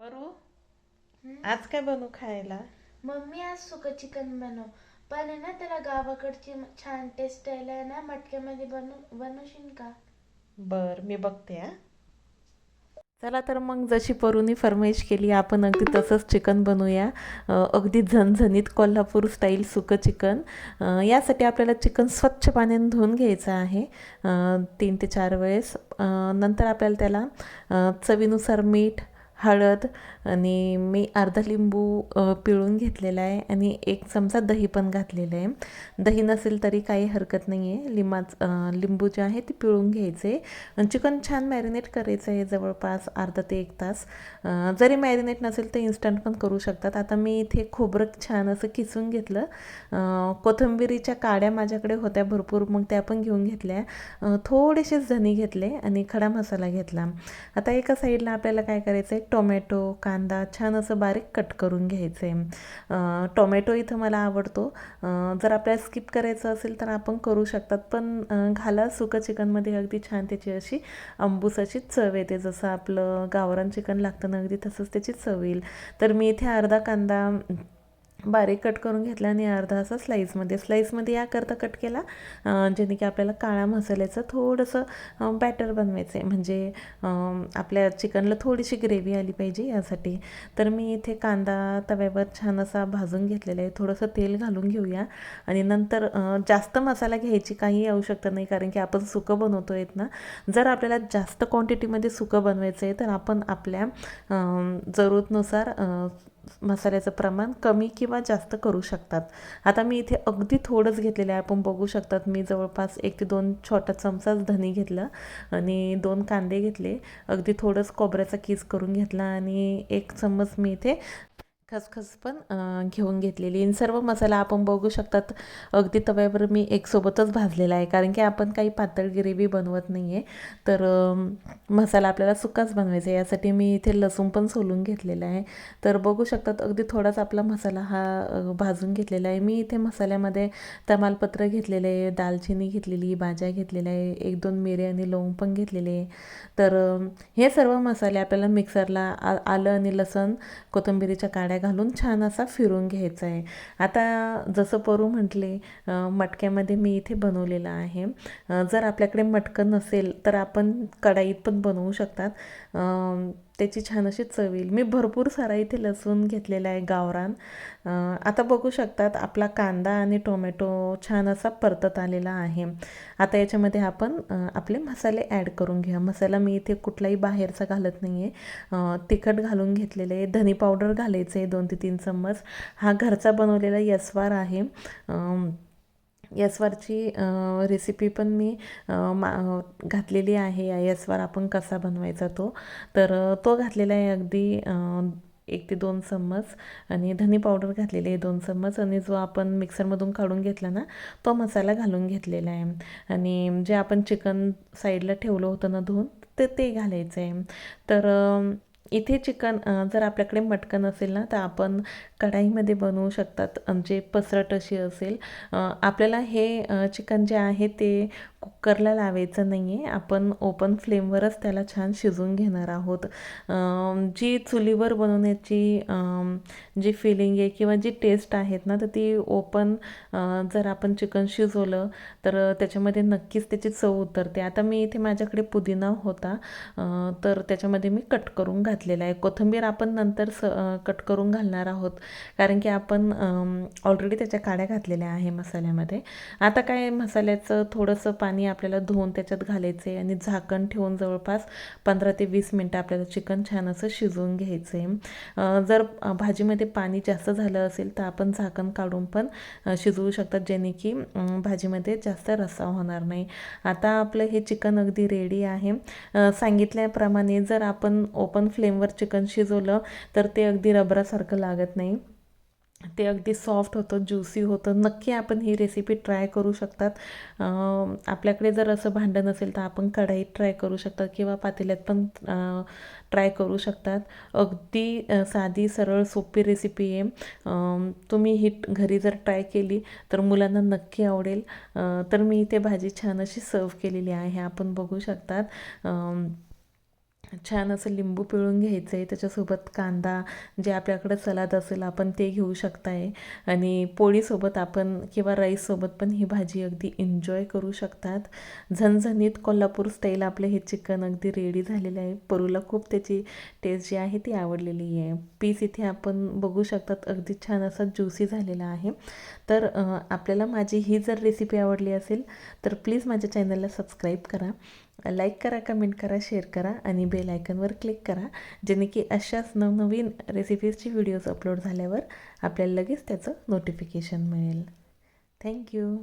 परू आज काय बनवू खायला? मम्मी आज सुकं चिकन बनव. पण आहे ना त्याला गावाकडची छान टेस्ट यायला ना मटक्यामध्ये बनव बनवशील का? बर मी बघते हा. चला तर मग जशी परूनी फरमाईश केली आपण अगदी तसंच चिकन बनवूया. अगदी झणझणीत कोल्हापूर स्टाईल सुकं चिकन. यासाठी आपल्याला चिकन स्वच्छ पाण्याने धुवून घ्यायचं आहे. तीन ते चार वेळेस. नंतर आपल्याला त्याला चवीनुसार मीठ हळद आणि मी अर्धा लिंबू पिळून घेतलेला आहे आणि एक चमचा दही पण घातलेलं आहे. दही नसेल तरी काही हरकत नाही आहे लिंबाच लिंबू जे आहे ते पिळून घ्यायचे. आणि चिकन छान मॅरिनेट करायचं आहे जवळपास अर्धा ते एक तास. जरी मॅरिनेट नसेल तर इन्स्टंट पण करू शकतात. आता मी इथे खोबरं छान असं किसून घेतलं. कोथिंबिरीच्या काड्या माझ्याकडे होत्या भरपूर मग त्या पण घेऊन घेतल्या. थोडेसेच थोडेसे घेतले आणि खडा मसाला घेतला. आता एका साईडला आपल्याला काय करायचं आहे टोमॅटो कांदा छान असं बारीक कट करून घ्यायचं. आहे टोमॅटो इथं मला आवडतो. जर आपल्याला स्किप करायचं असेल तर आपण करू शकतात पण घाला सुकं चिकनमध्ये अगदी छान त्याची अशी अंबूस अशी चव येते. जसं आपलं गावरान चिकन लागतं ना अगदी तसंच त्याची चव येईल. तर मी इथे अर्धा कांदा बारीक कट करून घेतला आणि अर्धा असा स्लाईसमध्ये स्लाईसमध्ये याकरता कट केला जेणे की आपल्याला काळा मसाल्याचं थोडंसं बॅटर बनवायचं आहे म्हणजे आपल्या चिकनला थोडीशी ग्रेव्ही आली पाहिजे यासाठी. तर मी इथे कांदा तव्यावर छान असा भाजून घेतलेला आहे. थोडंसं तेल घालून घेऊया. आणि नंतर जास्त मसाला घ्यायची काही आवश्यकता नाही कारण की आपण सुकं बनवतो आहेत ना. जर आपल्याला जास्त क्वांटिटीमध्ये सुकं बनवायचं आहे तर आपण आपल्या जरूरतनुसार मसाल्याचं प्रमाण कमी किंवा जास्त करू शकतात. आता मी इथे अगदी थोडंच घेतलेलं आहे. आपण बघू शकतात मी जवळपास एक ते दोन छोटा चमचाच धनी घेतलं आणि दोन कांदे घेतले. अगदी थोडंच खोबऱ्याचा किस करून घेतला आणि एक चम्मच मी इथे खसखस पण घेऊन घेतलेली. आणि सर्व मसाला आपण बघू शकतात. अगदी तव्यावर मी एकसोबतच भाजलेला आहे. कारण की आपण काही पातळ ग्रेव्ही बनवत नाही आहे तर मसाला आपल्याला सुकाच बनवायचा आहे. यासाठी मी इथे लसूण पण सोलून घेतलेला आहे. तर बघू शकतात अगदी थोडाच आपला मसाला हा भाजून घेतलेला आहे. मी इथे मसाल्यामध्ये तमालपत्र घेतलेलं आहे. दालचिनी घेतलेली भाज्या घेतलेल्या आहे. एक दोन मिरे आणि लवंग पण घेतलेले आहे. तर हे सर्व मसाले आपल्याला मिक्सरला आ आलं आणि लसण कोथिंबिरीच्या काड्या घालून छान असा फिरून घ्यायचा आहे. आता जसं परू म्हटले मटक्यामध्ये मी इथे बनवलेलं आहे. जर आपल्याकडे मटकं नसेल तर आपण कढाईत पण बनवू शकतात. त्याची छान अशी चव येईल. मी भरपूर सारा इथे लसूण घेतलेला आहे गावरान. आता बघू शकतात आपला कांदा आणि टोमॅटो छान असा परतत आलेला आहे. आता याच्यामध्ये आपण आपले मसाले ॲड करून घ्या मसाला मी इथे कुठलाही बाहेरचा घालत नाही आहे तिखट घालून घेतलेले आहे. धनी पावडर घालायचं आहे दोन ते तीन चम्मच. हा घरचा बनवलेला यस्वार आहे. यस्वारची रेसिपी पण मी मा घातलेली आहे. या यस्वार आपण कसा बनवायचा तो? तर तो घातलेला आहे अगदी एक ते दोन चम्मच आणि धनी पावडर घातलेली आहे दोन चम्मच आणि जो आपण मिक्सरमधून काढून घेतला ना तो मसाला घालून घेतलेला आहे. आणि जे आपण चिकन साईडला ठेवलं होतं ना धुवून ते ते घालायचं आहे. तर इथे चिकन जर आपल्याकडे मटकन असेल ना तर आपण कढाईमध्ये बनवू शकतात. जे पसरट अशी असेल. आपल्याला हे चिकन जे आहे ते कुकरला लावायचं नाही आहे आपण ओपन फ्लेमवरच त्याला छान शिजवून घेणार आहोत. जी चुलीवर बनवण्याची जी फिलिंग आहे किंवा जी टेस्ट आहेत ना तर ती ओपन जर आपण चिकन शिजवलं तर त्याच्यामध्ये नक्कीच त्याची चव उतरते. आता मी इथे माझ्याकडे पुदिना होता तर त्याच्यामध्ये मी कट करून घातलेला आहे. कोथिंबीर आपण नंतर स कट करून घालणार आहोत. कारण की आपण ऑलरेडी त्याच्या काड्या घातलेल्या आहे मसाल्यामध्ये. आता काय मसाल्याचं थोडंसं पाणी पाणी आपल्याला धुवून त्याच्यात घालायचं आहे आणि झाकण ठेवून जवळपास पंधरा ते वीस मिनटं आपल्याला चिकन छान असं शिजवून घ्यायचं आहे जर भाजीमध्ये पाणी जास्त झालं असेल तर आपण झाकण काढून पण शिजवू शकतात जेणे की भाजीमध्ये जास्त रस्सा होणार नाही. आता आपलं हे चिकन अगदी रेडी आहे. सांगितल्याप्रमाणे जर आपण ओपन फ्लेमवर चिकन शिजवलं तर ते अगदी रबरासारखं लागत नाही. ते अगदी सॉफ्ट होतं ज्युसी होतं. नक्की आपण ही रेसिपी ट्राय करू शकतात. आपल्याकडे जर असं भांडं नसेल तर आपण कढाईत ट्राय करू शकतात किंवा पातेल्यात पण ट्राय करू शकतात. अगदी साधी सरळ सोपी रेसिपी आहे. तुम्ही ही घरी जर ट्राय केली तर मुलांना नक्की आवडेल. तर मी इथे भाजी छान अशी सर्व केलेली आहे. आपण बघू शकतात. छान असं लिंबू पिळून घ्यायचं आहे त्याच्यासोबत कांदा जे आपल्याकडे सलाद असेल आपण ते घेऊ शकताय. आणि पोळीसोबत आपण किंवा राईससोबत पण ही भाजी अगदी एन्जॉय करू शकतात. झणझणीत कोल्हापूर स्टाईल आपलं हे चिकन अगदी रेडी झालेलं आहे. परूला खूप त्याची टेस्ट जी आहे ती आवडलेली आहे. पीस इथे आपण बघू शकतात अगदी छान असा ज्युसी झालेला आहे. तर आपल्याला माझी ही जर रेसिपी आवडली असेल तर प्लीज माझ्या चॅनलला सबस्क्राईब करा. लाईक करा कमेंट करा शेअर करा आणि बेल आयकनवर क्लिक करा जेणे की अशाच नवनवीन रेसिपीजची व्हिडिओज अपलोड झाल्यावर आपल्याला लगेच त्याचं नोटिफिकेशन मिळेल. थँक्यू